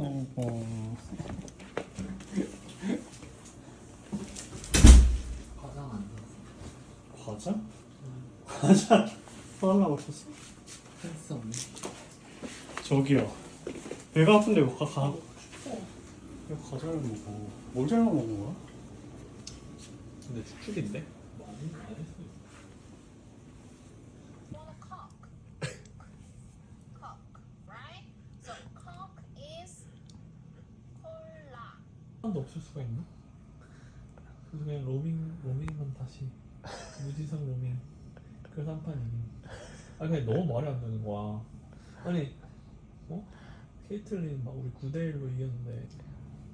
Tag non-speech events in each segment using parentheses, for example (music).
어. 과장 안 과자? 과자 사달라고 했었어? 센스 없네. 저기요. 배가 아픈데 왜 가, 가? 왜 과자를 먹어? 뭘 잘못 먹은 거야? 근데 축축인데? want a cock. cock, right? So cock is cola. 한도 없을 수가 있나? 그래서 그냥 로밍 로밍만 다시 무지성 로밍 그래서 한 판 이긴. 아 근데 너무 말이 안 되는 거야. 아니 어? 케이틀린 막 우리 9대 1로 이겼는데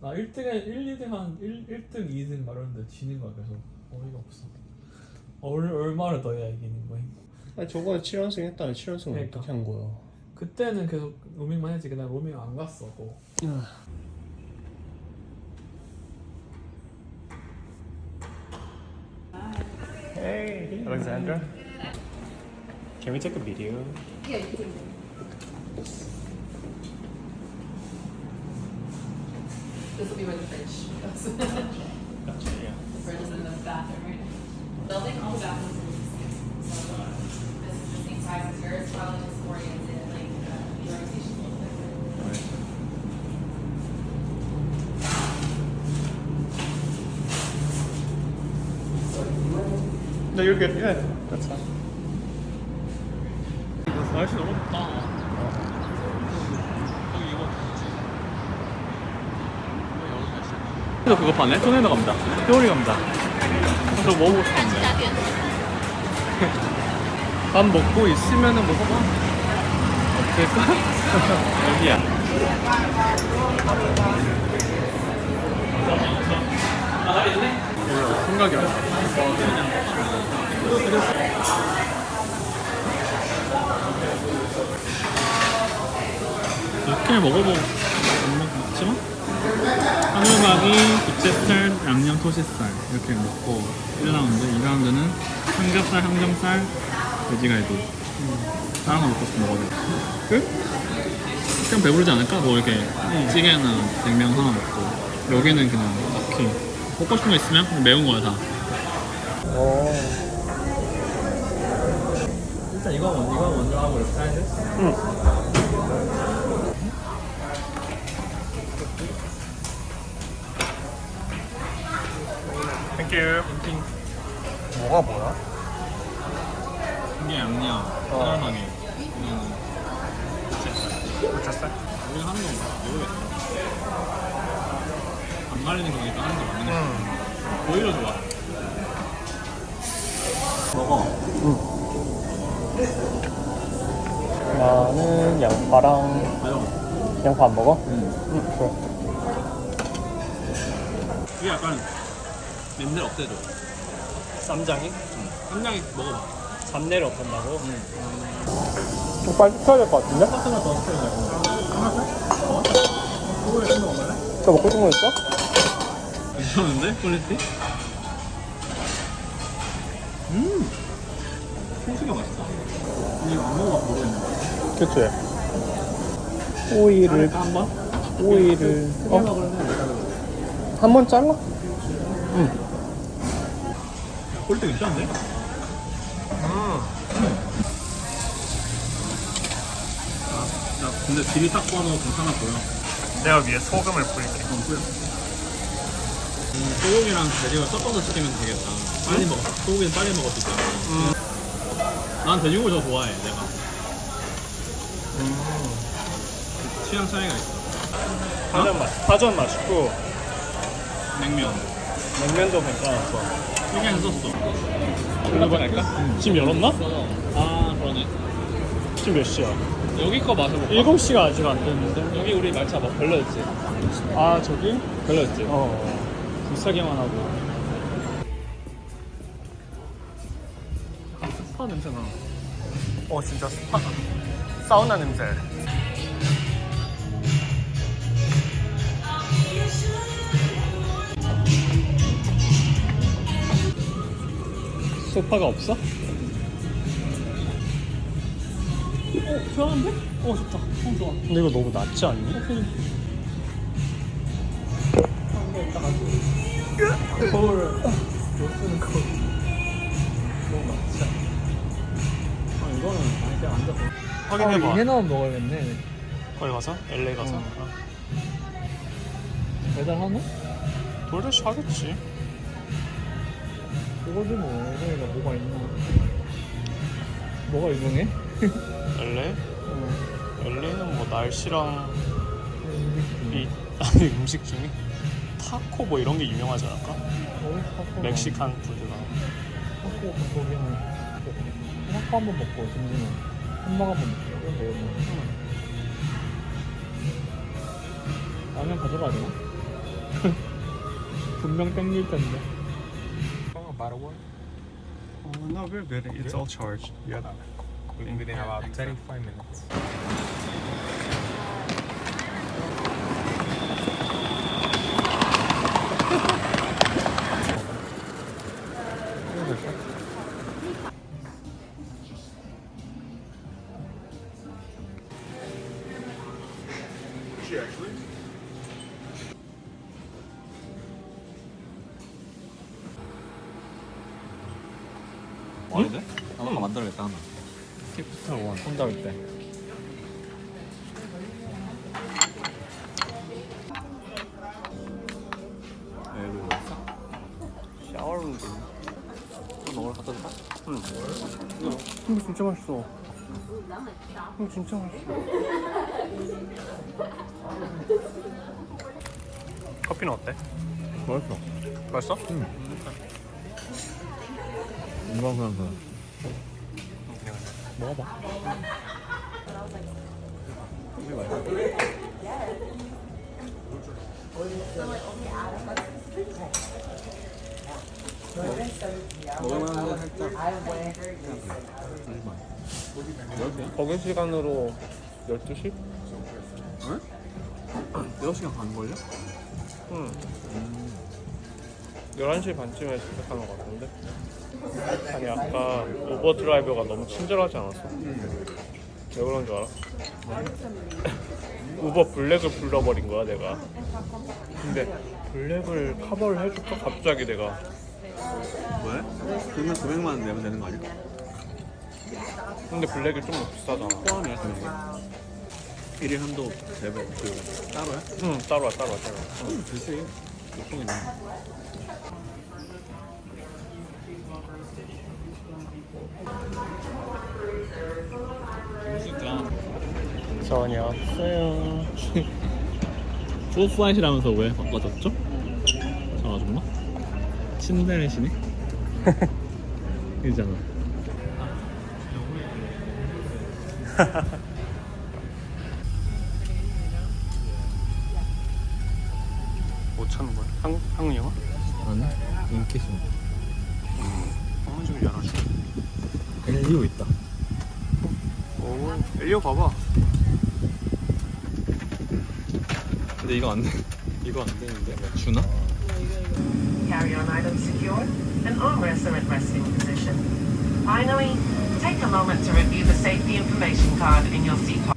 나 1등에 1, 2등 한 1, 1등, 2등 말하는데 지는 거야 계속 어이가 없어. 얼, 얼마를 더 해야 이기는 거임? 아니 저번에 7연승 했다니 7연승 을 그러니까. 어떻게 한 거야? 그때는 계속 로밍만 했지 그날 로밍 안 갔어 또. Alexandra. Can we take a video? Yeah, This will be where the fridge goes. Gotcha, yeah. The fridge is in the bathroom right. Building all the bathrooms just so this is the same size as yours, probably just oriented No, you're good. Yeah, that's fine. 날씨 너무 덥다. 여기 이거 그거 파네? 토네노 감자. 회오리 감자. 저 먹어보고 싶었는데. (laughs) 밥 먹고 있으면은 먹어봐. 어떨까? (laughs) 여기야. 생각이 안 나. 이렇게 먹지만 한우박이 부채살, 양념 토시살 이렇게 먹고 1라운드, 2라운드는 삼겹살, 항정살, 돼지갈비 다른 거 먹고 싶으면 먹어도 돼 끝? 그냥 배부르지 않을까? 뭐 이렇게 찌개나 냉면 하나 먹고 여기는 그냥 딱히 먹고 싶은 거 있으면 그냥 매운 거야 다 일단 이거 먼저, 이거 먼저 하고 이렇게 해야지 Thank you. 뭐가 뭐야? 이게 양념, 사랑하게 부채살? 우리가 하는 건가? 모르겠어. 안 말리는 거니까 하는 거 맞는 거 같아. 오히려 좋아. 먹어. 나는 양파랑 가져. 양파 안 먹어? 응. 응, 그래. 이게 약간 냄새 없애줘. 쌈장이? 쌈장이 먹어봐. 잡내를 없앤다고? 응. 좀 빨리 시켜야 될 것 같은데? 하나만 더 시켜야 돼. 하나? 저 먹고 싶은 거 있어? 괜찮은데? 퀄리티? 음! 생수가 맛있다. 이거 안 먹어봐서 모르겠는데. 그치? 오이를, 자를까, 한 번? 오이를, 크게 어? 먹으려면 한 번 잘라? 퀄리티 괜찮은데? 야, 근데 질이 딱 봐도 괜찮아 보여. 내가 위에 소금을 뿌릴게. 어, 뿌려. 음, 소고기랑 돼지고기 섞어서 시키면 되겠다. 빨리 먹어. 소고기는 빨리 먹을 수 있잖아. 난 돼지고기 더 좋아해, 내가. 취향 차이가 있어. 파전 맛, 파전 맛있고, 냉면. 냉면도 괜찮았어. 세개 했었어. 이거 할까? 지금 열었나? 아, 그러네. 지금 몇 시야? 여기 거 마셔볼까? 7시가 아직 안 됐는데. 여기 우리 말차 뭐 별로였지? 아, 저기? 별로였지? 어. 불사기만 하고. 스파 냄새나. 어, 진짜 스파. 사우나 냄새. 소파가 없어? 어, 시원한데? 어, 좋다. 어, 좋아. 근데 이거 너무 낮지 않니? 거울을 못 쓰는 거 너무 많지 아 이거는 아니 그냥 앉아서 확인해봐. 아, 이해나면 먹어야겠네 거기 가서? LA 가서? 어. 어. 배달하나? 돌대시 하겠지. 그거지 뭐 LA가 뭐가 있나 뭐가 유명해? (laughs) LA? 어 LA는 뭐 날씨랑 이 (laughs) 아니 음식 중에 타코 뭐 이런 게 유명하지 않을까? 멕시칸 푸드가. 타코 거기는 타코 한번 먹고 점심은 햄버거 한번 먹고 그럼 되겠네 라면 가져가야 되나? (laughs) 분명 땡길 텐데 Oh, no, we're good. It's all charged. Yeah. within about 35 minutes. 아닌데? 나도 만들어야겠다 하나 캡스타 원. 손잡을 때. 여기 있어? 샤워룸. 먹으러 갖다 줄까? 응. 근데 진짜 맛있어. 응 진짜 맛있어. 커피는 어때? 맛있어. 맛있어? 이건 그냥 그 먹어봐 먹을만한 살짝 거기 시간으로 12시? 응? 6시간 반 걸려? 응. 11시 반쯤에 시작하는 것 같은데? 아니 아까 오버 드라이버가 너무 친절하지 않았어? 왜 그런 줄 알아? (laughs) 우버 블랙을 불러버린 거야 내가 근데 블랙을 커버를 해줄까? 갑자기 내가 왜? 그러면 900만 원 내면 되는 거 아니야? 근데 블랙이 좀 비싸잖아 포함이야 그게 1일 한도 대박 그 따로야? 응 따로와 따로와 따로와 응. 응 글쎄 보통이네 전이 왔어요 소프라이시라면서 (laughs) 왜 바꿔줬죠? 저 아줌마? 침대시네? (laughs) 이잖아 (laughs) 못 찾는 거야? 한, 한국 영화? 아니 인기심 한국 좀 열어줘 엘리오 있다 오 엘리오 봐봐 근데 이거 안돼 이거 안 되는데 뭐 주나? Carry-on items secured and armrests are at resting position. Finally, take a moment to review the safety information card in your seat pocket.